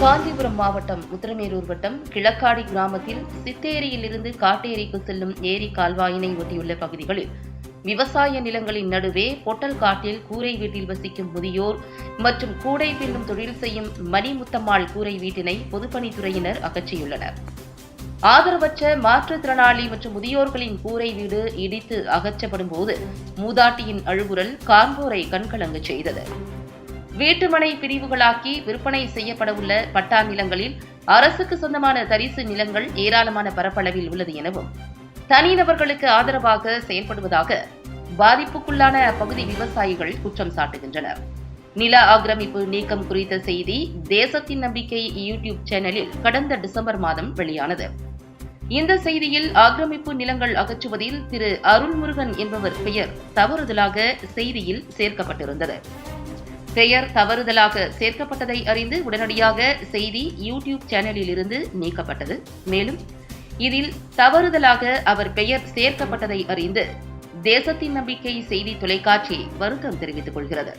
காஞ்சிபுரம் மாவட்டம் உத்தரமேரூர் வட்டம் கிழக்காடி கிராமத்தில் சித்தேரியிலிருந்து காட்டேரிக்கு செல்லும் ஏரி கால்வாயினை ஒட்டியுள்ள பகுதிகளில் விவசாய நிலங்களின் நடுவே பொட்டல் காட்டில் கூரை வீட்டில் வசிக்கும் முதியோர் மற்றும் கூடை பின்னும் தொழில் செய்யும் மணிமுத்தம்மாள் கூரை வீட்டினை பொதுப்பணித்துறையினர் அகற்றியுள்ளனர். ஆதரவற்ற மாற்றுத்திறனாளி மற்றும் முதியோர்களின் கூரை வீடு இடித்து அகற்றப்படும் போது மூதாட்டியின் அழுகுரல் காண்போரை கண்கலங்கச் செய்தது. வீட்டுமனை பிரிவுகளாக்கி விற்பனை செய்யப்படவுள்ள பட்டா நிலங்களில் அரசுக்கு சொந்தமான தரிசு நிலங்கள் ஏராளமான பரப்பளவில் உள்ளது எனவும் தனிநபர்களுக்கு ஆதரவாக செயல்படுவதாக பாதிப்புக்குள்ளான அப்பகுதி விவசாயிகள் குற்றம் சாட்டுகின்றனர். நில ஆக்கிரமிப்பு நீக்கம் குறித்த செய்தி தேசத்தின் நம்பிக்கை யூடியூப் சேனலில் கடந்த டிசம்பர் மாதம் வெளியானது. இந்த செய்தியில் ஆக்கிரமிப்பு நிலங்கள் அகற்றுவதில் திரு அருள்முருகன் என்பவர் பெயர் தவறுதலாக செய்தியில் சேர்க்கப்பட்டிருந்தது. பெயர் தவறுதலாக சேர்க்கப்பட்டதை அறிந்து உடனடியாக செய்தி யூடியூப் சேனலில் இருந்து நீக்கப்பட்டது. மேலும் இதில் தவறுதலாக அவர் பெயர் சேர்க்கப்பட்டதை அறிந்து தேசத்தின் நம்பிக்கை செய்தி தொலைக்காட்சி வருத்தம் தெரிவித்துக் கொள்கிறது.